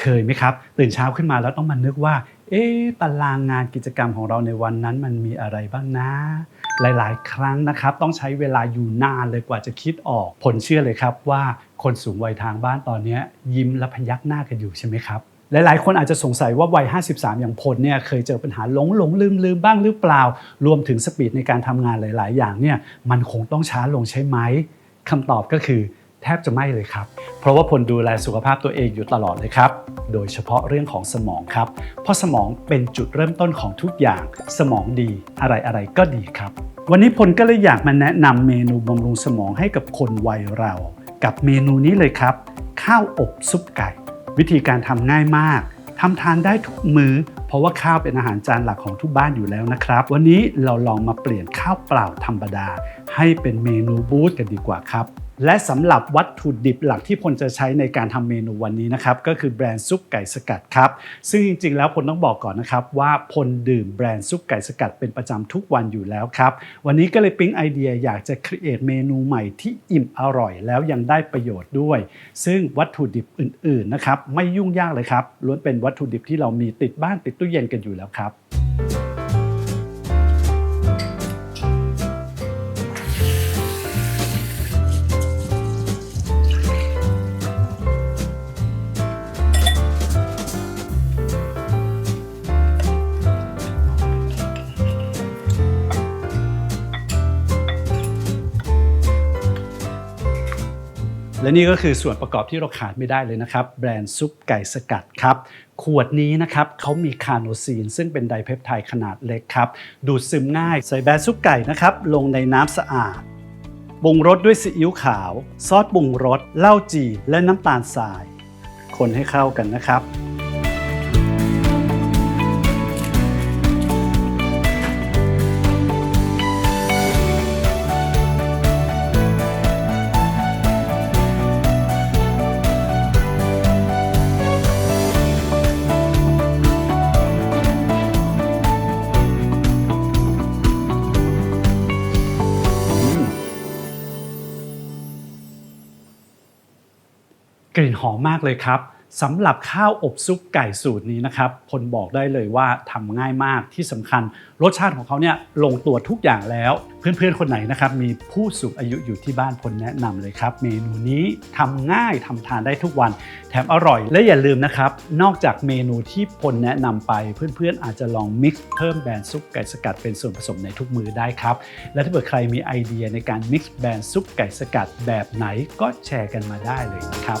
เคยไหมครับ ตื่นเช้าขึ้นมาแล้วต้องมานึกว่า เอ๊ะตารางงานกิจกรรมของเราในวันนั้นมันมีอะไรบ้างนะ หลายๆ ครั้งนะครับ ต้องใช้เวลาอยู่นานเลยกว่าจะคิดออก ผลเชื่อเลยครับว่าคนสูงวัยทางบ้านตอนนี้ยยิ้มและพยักหน้ากันอยู่ใช่ไหมครับหลายๆ คนอาจจะสงสัยว่าวัย 53 อย่างพลเนี่ยเคยเจอปัญหาหลงหลงลืมลืมบ้างหรือเปล่า รวมถึงสปีดในการทำงานหลาย ๆ อย่างเนี่ยมันคงต้องช้าลงใช่ไหมคำตอบก็คือ แทบจะไม่เลยครับ เพราะว่าพลดูแลสุขภาพตัวเองอยู่ตลอดเลยครับ โดยเฉพาะเรื่องของสมองครับ เพราะสมองเป็นจุดเริ่มต้นของทุกอย่าง สมองดีอะไรอะไรก็ดีครับ วันนี้พลก็เลยอยากมาแนะนำเมนูบำรุงสมองให้กับคนวัยเรา กับเมนูนี้เลยครับ ข้าวอบซุปไก่ วิธีการทำง่ายมากทำทานได้ทุกมือ้อ เพราะว่าข้าวเป็นอาหารจานหลักของทุกบ้านอยู่แล้วนะครับ วันนี้เราลองมาเปลี่ยนข้าวเปล่าธรรมดา ให้เป็นเมนูบูสต์กันดีกว่าครับ และสำหรับวัตถุดิบหลักที่พลจะใช้ในการทำเมนูวันนี้นะครับ ก็คือแบรนด์ซุปไก่สกัดครับ ซึ่งจริงๆ แล้วพลต้องบอกก่อนนะครับ ว่าพลดื่มแบรนด์ซุปไก่สกัดเป็นประจำทุกวันอยู่แล้วครับ วันนี้ก็เลยปิ๊งไอเดียอยากจะครีเอทเมนูใหม่ที่อิ่มอร่อยแล้วยังได้ประโยชน์ด้วย ซึ่งวัตถุดิบอื่นๆนะครับไม่ยุ่งยากเลยครับล้วนเป็นวัตถุดิบที่เรามีติดบ้านติดตู้เย็นกันอยู่แล้วครับ และนี่ก็คือส่วนประกอบที่เราขาดไม่ได้เลยนะครับ แบรนด์ซุปไก่สกัดครับ ขวดนี้นะครับเขามีคาโนซีน ซึ่งเป็นไดเพปไทด์ขนาดเล็กครับ ดูดซึมง่าย ใส่แบรนด์ซุปไก่นะครับ ลงในน้ำสะอาดปรุงรสด้วยซีอิ๊วขาว ซอสปรุงรสเหล้าจีและน้ำตาลทราย คนให้เข้ากันนะครับ กลิ่นหอมมากเลยครับ สำหรับข้าวอบซุปไก่สูตรนี้นะครับพลบอกได้เลยว่าทำง่ายมากที่สำคัญ รสชาติของเขาเนี่ยลงตัวทุกอย่างแล้ว เพื่อนๆคนไหนนะครับมีผู้สูงอายุอยู่ที่บ้านพลแนะนำเลยครับ เมนูนี้ทำง่ายทำทานได้ทุกวัน แถมอร่อย และอย่าลืมนะครับ นอกจากเมนูที่พลแนะนำไป เพื่อนๆอาจจะลองมิกซ์เพิ่มแบรนด์ซุปไก่สกัดเป็นส่วนผสมในทุกมือได้ครับและถ้าเกิดใครมีไอเดียในการมิกซ์แบรนด์ซุปไก่สกัดแบบไหนก็แชร์กันมาได้เลยนะครับ